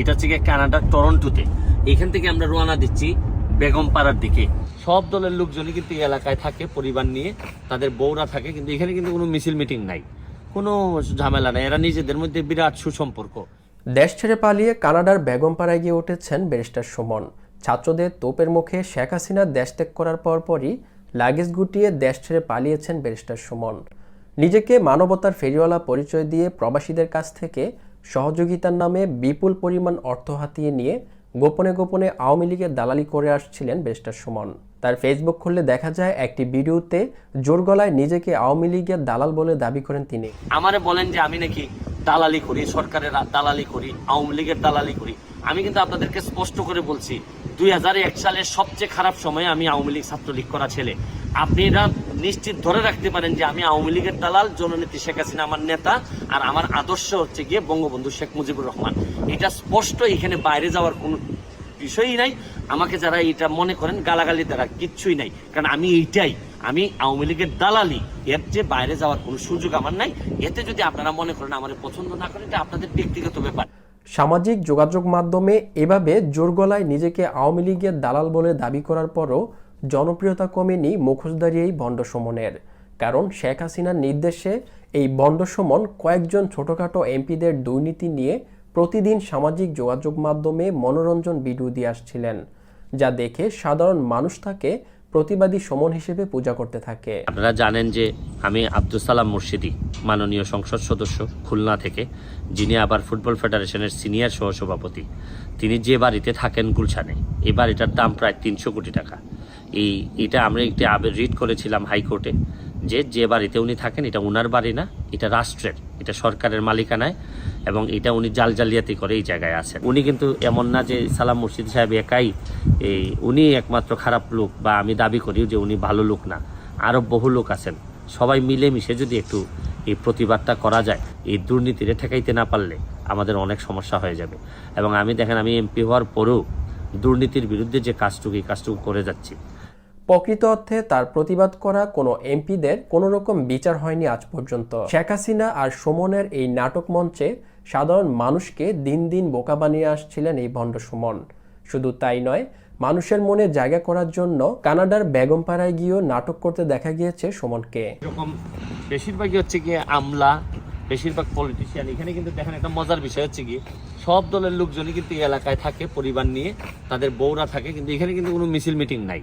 এটা হচ্ছে গিয়ে কানাডার টরন্টোতে। এখান থেকে আমরা রোয়ানা দিচ্ছি বেগমপাড়ার দিকে। সব দলের লোকজনই কিন্তু এই এলাকায় থাকে, পরিবার নিয়ে। তাদের বউরা থাকে, কিন্তু এখানে কিন্তু কোনো মিছিল মিটিং নাই। কোনো ঝামেলা নাই, এরা নিজেদের মধ্যে বিরাট সুসম্পর্ক। দেশ ছেড়ে পালিয়ে কানাডার বেগমপাড়ায় গিয়ে উঠেছেন ব্যারিস্টার সুমন। ছাত্রদের তোপের মুখে শেখ হাসিনা দেশ ত্যাগ করার পরপরই লাগেজ গুটিয়ে দেশ ছেড়ে পালিয়েছেন ব্যারিস্টার সুমন। নিজেকে মানবতার ফেরিওয়ালা পরিচয় দিয়ে প্রবাসীদের কাছ থেকে সহযোগিতার নামে বিপুল পরিমাণ অর্থ হাতিয়ে নিয়ে গোপনে গোপনে আওয়ামী লীগের দালালি করে আসছিলেন ব্যারিস্টার সুমন। তার ফেসবুক খুললে দেখা যায় একটি ভিডিওতে জোর গলায় নিজেকে আওয়ামী লীগের দালাল বলে দাবি করেন তিনি। আমারে বলেন যে আমি নাকি দালালি করি, সরকারের দালালি করি, আওয়ামী লীগের দালালি করি। আমি কিন্তু আপনাদেরকে স্পষ্ট করে বলছি, দুই সালের সবচেয়ে খারাপ সময়ে আমি আওয়ামী লীগ ছাত্রলীগ করা ছেলে। আপনারা নিশ্চিত ধরে রাখতে পারেন যে আমি আওয়ামী লীগের দালাল, জননেত্রী শেখ হাসিনা আমার নেতা, আর আমার আদর্শ হচ্ছে গিয়ে বঙ্গবন্ধু শেখ মুজিবুর রহমান। এটা স্পষ্ট, এখানে বাইরে যাওয়ার কোনো বিষয়ই নাই। আমাকে যারা এটা মনে করেন, গালাগালি দ্বারা কিচ্ছুই নাই। কারণ আমি এইটাই, আমি আওয়ামী লীগের দালালি। এর যে বাইরে যাওয়ার কোনো সুযোগ আমার নাই। এতে যদি আপনারা মনে করেন আমার পছন্দ না করেন, এটা আপনাদের ব্যক্তিগত ব্যাপার। সামাজিক যোগাযোগ মাধ্যমে এভাবে জোর গলায় নিজেকে আওয়ামী লীগের দালাল বলে দাবি করার পরও জনপ্রিয়তা কমেনি মুখোশধারী এই বন্ড সমনের কারণ শেখ হাসিনার নির্দেশে এই বন্ড সমন কয়েকজন ছোটখাটো এমপিদের দুর্নীতি নিয়ে প্রতিদিন সামাজিক যোগাযোগ মাধ্যমে মনোরঞ্জন ভিডিও দিয়ে আসছিলেন, যা দেখে সাধারণ মানুষ তাকে প্রতিবাদী সমন হিসেবে পূজা করতে থাকে। আপনারা জানেন যে আমি আব্দুল সালাম মুর্শিদি, মাননীয় সংসদ সদস্য খুলনা থেকে, যিনি আবার ফুটবল ফেডারেশনের সিনিয়র সহসভাপতি। তিনি যে বাড়িতে থাকেন গুলশানে এই বাড়িটার দাম প্রায় তিনশো কোটি টাকা। এই, এটা আমরা একটি আবেদ রিট করেছিলাম হাইকোর্টে যে যে বাড়িতে উনি থাকেন, এটা ওনার বাড়ি না, এটা রাষ্ট্রের, এটা সরকারের মালিকানায় এবং এটা উনি জাল জালিয়াতি করে এই জায়গায় আছেন। উনি কিন্তু এমন না যে সালাম মুর্শিদ সাহেব একাই এই উনি একমাত্র খারাপ লোক বা আমি দাবি করি যে উনি ভালো লোক না। আরও বহু লোক আছেন। সবাই মিলেমিশে যদি একটু এই প্রতিবাদটা করা যায়, এই দুর্নীতিরে ঠেকাইতে না পারলে আমাদের অনেক সমস্যা হয়ে যাবে। এবং আমি দেখেন, আমি এমপি হওয়ার পরেও দুর্নীতির বিরুদ্ধে যে কাজটুকু, এই কাজটুকু করে যাচ্ছি। প্রকৃত অর্থে তার প্রতিবাদ করা কোনো এমপিদের কোনো রকম বিচার হয়নি আজ পর্যন্ত। শেখ হাসিনা আর সুমনের এই নাটক মঞ্চে সাধারণ মানুষকে দিন দিন বোকা বানিয়ে আসছিলেন এই ভণ্ড সুমন। শুধু তাই নয় মানুষের মনে জায়গা করার জন্য কানাডার বেগমপাড়ায় গিয়েও নাটক করতে দেখা গিয়েছে সুমনকে। এরকম বেশিরভাগই হচ্ছে গিয়ে আমলা, বেশিরভাগ পলিটিশিয়ান এখানে কিন্তু দেখেন একটা মজার বিষয় হচ্ছে কি সব দলের লোকজনই কিন্তু এই এলাকায় থাকে পরিবার নিয়ে, তাদের বউরা থাকে, কিন্তু এখানে কিন্তু কোনো মিছিল মিটিং নাই।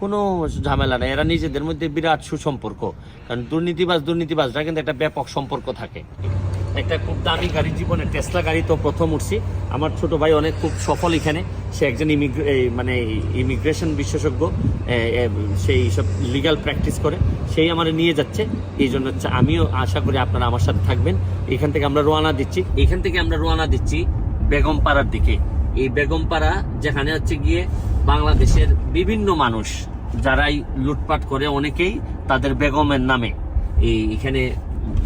কোনো ঝামেলা নাই, এরা নিজেদের মধ্যে বিরাট সুসম্পর্ক, কারণ দুর্নীতিবাজ দুর্নীতিবাজরা কিন্তু একটা ব্যাপক সম্পর্ক থাকে। একটা খুব দামি গাড়ি জীবনে টেসলা গাড়ি তো প্রথম উঠছি। আমার ছোট ভাই অনেক খুব সফল এখানে। সে একজন ইমিগ্রে মানে ইমিগ্রেশন বিশেষজ্ঞ সেই সব লিগ্যাল প্র্যাকটিস করে। সেই আমার নিয়ে যাচ্ছে। এই জন্য আমিও আশা করি আপনারা আমার সাথে থাকবেন। এখান থেকে আমরা রোয়ানা দিচ্ছি। এখান থেকে আমরা রোয়ানা দিচ্ছি বেগমপাড়ার দিকে। এই বেগমপাড়া, যেখানে হচ্ছে গিয়ে বাংলাদেশের বিভিন্ন মানুষ, যারাই লুটপাট করে অনেকেই তাদের বেগমের নামে। এই এখানে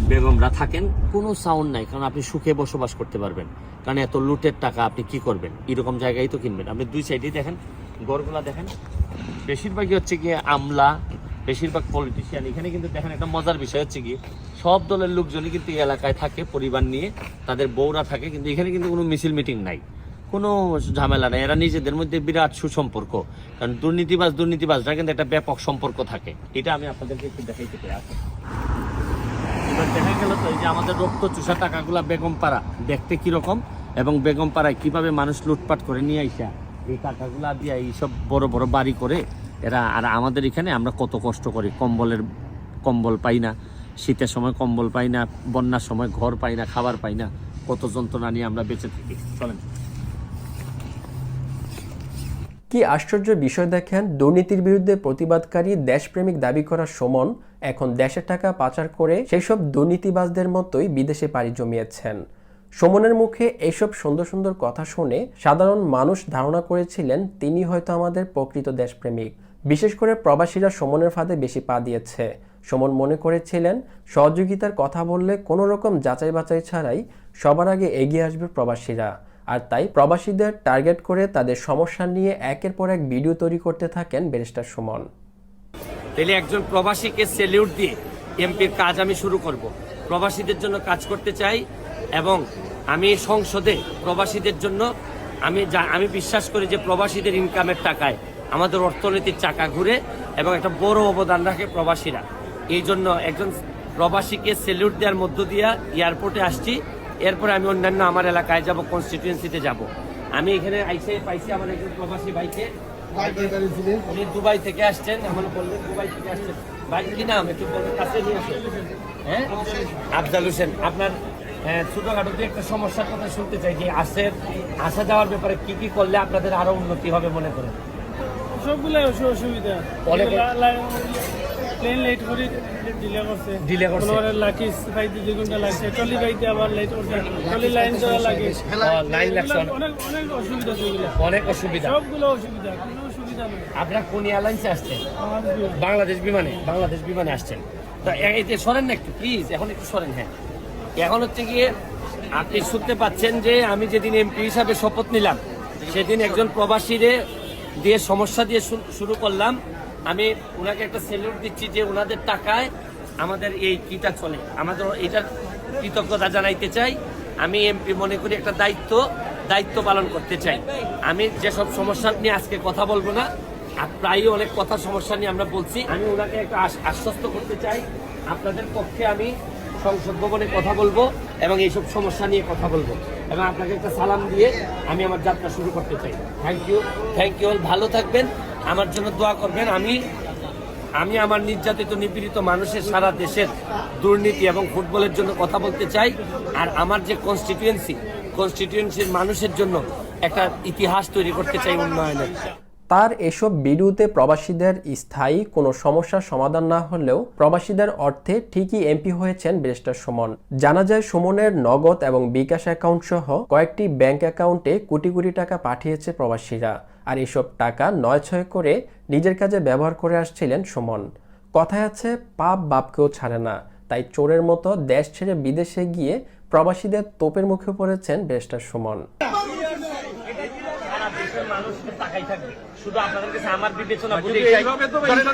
বেগমরা থাকেন, কোনো সাউন্ড নাই, কারণ আপনি সুখে বসবাস করতে পারবেন। কারণ এত লুটের টাকা আপনি কি করবেন? এরকম জায়গায় তো কিনবেন। আপনি দুই সাইডেই দেখেন, গড়গুলা দেখেন। বেশিরভাগই হচ্ছে গিয়ে আমলা, বেশিরভাগ পলিটিশিয়ান এখানে কিন্তু দেখেন একটা মজার বিষয় হচ্ছে কি সব দলের লোকজনই কিন্তু এই এলাকায় থাকে, পরিবার নিয়ে। তাদের বউরা থাকে, কিন্তু এখানে কিন্তু কোনো মিছিল মিটিং নাই। কোনো ঝামেলা নাই। এরা নিজেদের মধ্যে বিরাট সুসম্পর্ক। কারণ দুর্নীতিবাজ দুর্নীতিবাজরা কিন্তু একটা ব্যাপক সম্পর্ক থাকে। এটা আমি আপনাদেরকে একটু দেখাইতে আসুন। এবার দেখা গেল তো এই যে আমাদের রক্ত চুষা টাকাগুলা বেগমপাড়া, দেখতে কীরকম? এবং বেগমপাড়ায় কীভাবে মানুষ লুটপাট করে নিয়ে আইসা? এই টাকাগুলা দিয়ে এইসব বড় বড় বাড়ি করে এরা, আর আমাদের এখানে আমরা কত কষ্ট করি। কম্বলের, কম্বল পাই না, শীতের সময় কম্বল পাই না, বন্যার সময় ঘর পাই না, খাবার পাই না, কত যন্ত্রণা নিয়ে আমরা বেঁচে থাকি। চলেন। কি আশ্চর্য বিষয় দেখেন, দুর্নীতির বিরুদ্ধে প্রতিবাদকারী দেশপ্রেমিক দাবি করা সুমন এখন দেশের টাকা পাচার করে সেসব দুর্নীতিবাজদের মতোই বিদেশে পাড়ি জমিয়েছেন। সুমনের মুখে এইসব সুন্দর সুন্দর কথা শুনে সাধারণ মানুষ ধারণা করেছিলেন, তিনি হয়তো আমাদের প্রকৃত দেশপ্রেমিক। বিশেষ করে প্রবাসীরা সুমনের ফাঁদে বেশি পা দিয়েছে। সুমন মনে করেছিলেন, সহযোগিতার কথা বললে কোনো রকম যাচাই বাছাই ছাড়াই সবার আগে এগিয়ে আসবে প্রবাসীরা। আর তাই প্রবাসীদের টার্গেট করে তাদের সমস্যা নিয়ে একের পর এক ভিডিও তৈরি করতে থাকেন ব্যারিস্টার সুমন। তাহলে একজন প্রবাসীকে সেলিউট দিয়ে এমপির কাজ আমি শুরু করব। প্রবাসীদের জন্য কাজ করতে চাই এবং আমি সংসদে প্রবাসীদের জন্য আমি যা- আমি বিশ্বাস করি যে প্রবাসীদের ইনকামের টাকায় আমাদের অর্থনীতির চাকা ঘুরে এবং একটা বড় অবদান রাখে প্রবাসীরা। এই জন্য একজন প্রবাসীকে সেলিউট দেওয়ার মধ্য দিয়া এয়ারপোর্টে আসছি। এরপরে আমি অন্যান্য আমার এলাকায় যাব কনস্টিটিউয়েন্সিতে যাব। আমি এখানে আইসে পাইছি আমার একজন প্রবাসী বাইকে উনি দুবাই থেকে আসছেন আমার বললেন দুবাই থেকে আসছেন। বাইক কি নাম? একটু বলবেন, কাছে নিয়ে আসেন। হ্যাঁ? আফজাল হোসেন আপনার আহ, ছোটখাটো একটা সমস্যার কথা শুনতে চাই যে আসের আসা যাওয়ার ব্যাপারে কি কি করলে আপনাদের আরও উন্নতি হবে মনে করেন? সবগুলাই অসু- অসুবিধা। প্লেন লেট করে ডিলে করছে Delay করছে। কোনো লাকি পাইতে দুই ঘণ্টা লাগছে টলি পাইতে আবার লেট করছে টলি লাইন দেওয়া লাগে। লাইন লাগছে অনেক অনেক অসুবিধা সেগুলো অনেক অসুবিধা। সবগুলো অসুবিধা কোনো অসুবিধা নেই। আপনারা কোন এয়ারলাইন্সে আসছেন? বাংলাদেশ বিমানে বাংলাদেশ বিমানে আসছেন। তো এ- এই যে সরেন না একটু প্লিজ এখন একটু সরেন হ্যাঁ। এখন হচ্ছে গিয়ে আপনি শুনতে পাচ্ছেন যে আমি যেদিন এমপি হিসাবে শপথ নিলাম সেদিন একজন প্রবাসীরে দিয়ে সমস্যা দিয়ে শুরু করলাম। আমি ওনাকে একটা সেলিউট দিচ্ছি যে ওনাদের টাকায় আমাদের এই কিটা চলে। আমাদের এটার কৃতজ্ঞতা জানাইতে চাই। আমি এমপি মনে করি একটা দায়িত্ব দায়িত্ব পালন করতে চাই। আমি যেসব সমস্যা নিয়ে আজকে কথা বলব না, আর প্রায়ই অনেক কথা সমস্যা নিয়ে আমরা বলছি, আমি ওনাকে একটা আশ- আশ্বস্ত করতে চাই। আপনাদের পক্ষে আমি সংসদ ভবনে কথা বলব এবং এইসব সমস্যা নিয়ে কথা বলব। এবং আপনাকে একটা সালাম দিয়ে আমি আমার যাত্রা শুরু করতে চাই। থ্যাংক ইউ থ্যাংক ইউ ভালো থাকবেন। আমার জন্য দোয়া করবেন, আমি আমি আমার নির্যাতিত, নিপীড়িত মানুষের সারা দেশের দুর্নীতি এবং ফুটবলের জন্য কথা বলতে চাই। আর আমার যে কনস্টিটিউয়েন্সি কনস্টিটিউয়েন্সির মানুষের জন্য একটা ইতিহাস তৈরি করতে চাই উন্নয়নের। তার এসব ভিডিওতে প্রবাসীদের স্থায়ী কোনো সমস্যার সমাধান না হলেও প্রবাসীদের অর্থে ঠিকই এমপি হয়েছেন ব্যারিস্টার সুমন। জানা যায় সুমনের নগদ এবং বিকাশ অ্যাকাউন্ট সহ কয়েকটি ব্যাংক অ্যাকাউন্টে কোটি কোটি টাকা পাঠিয়েছে প্রবাসীরা। আর এসব টাকা নয় ছয় করে নিজের কাজে ব্যবহার করে আসছিলেন সুমন। কথায় আছে, পাপ বাপকেও ছাড়ে না। তাই চোরের মতো দেশ ছেড়ে বিদেশে গিয়ে প্রবাসীদের তোপের মুখে পড়েছেন বেস্টার সুমন। তাকাই থাকবে। শুধু আপনাদের কাছে আমার বিবেচনা বুঝে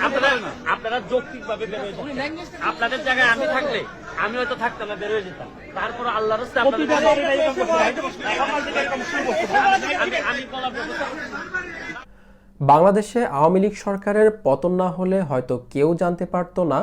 আপনারা আপনারা যৌক্তিক ভাবে বেরোয় যাচ্ছেন। আপনাদের জায়গায় আমি থাকলে আমি হয়তো থাকতাম না বেরোয় যেতাম। তারপর আল্লাহর আমি আমি বলা বাংলাদেশে আওয়ামী লীগ সরকারের পতন না হলে হয়তো কেউ জানতে পারতো না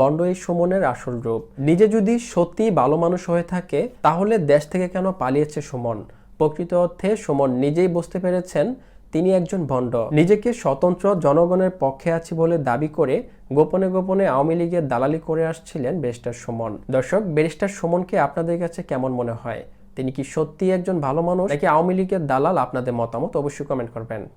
বন্ড এই সুমনের আসল রূপ। নিজে যদি সত্যি ভালো মানুষ হয়ে থাকে তাহলে দেশ থেকে কেন পালিয়েছে সুমন? প্রকৃত অর্থে সুমন নিজেই বুঝতে পেরেছেন তিনি একজন ভণ্ড। নিজেকে স্বতন্ত্র জনগণের পক্ষে আছি বলে দাবি করে গোপনে গোপনে আওয়ামী লীগের দালালি করে আসছিলেন ব্যারিস্টার সুমন। দর্শক, ব্যারিস্টার সুমনকে আপনাদের কাছে কেমন মনে হয়? তিনি কি সত্যি একজন ভালো মানুষ? নাকি আওয়ামী লীগের দালাল আপনাদের মতামত? অবশ্যই কমেন্ট করবেন।